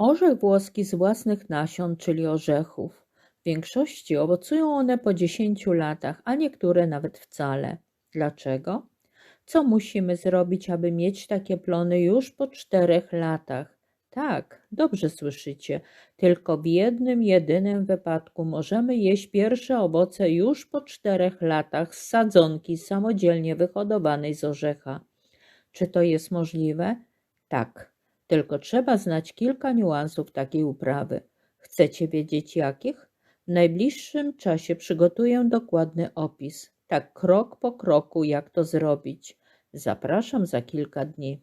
Orzech włoski z własnych nasion, czyli orzechów. W większości owocują one po 10 latach, a niektóre nawet wcale. Dlaczego? Co musimy zrobić, aby mieć takie plony już po czterech latach? Tak, dobrze słyszycie. Tylko w jednym, jedynym wypadku możemy jeść pierwsze owoce już po czterech latach z sadzonki samodzielnie wyhodowanej z orzecha. Czy to jest możliwe? Tak, tylko trzeba znać kilka niuansów takiej uprawy. Chcecie wiedzieć jakich? W najbliższym czasie przygotuję dokładny opis, tak krok po kroku, jak to zrobić. Zapraszam za kilka dni.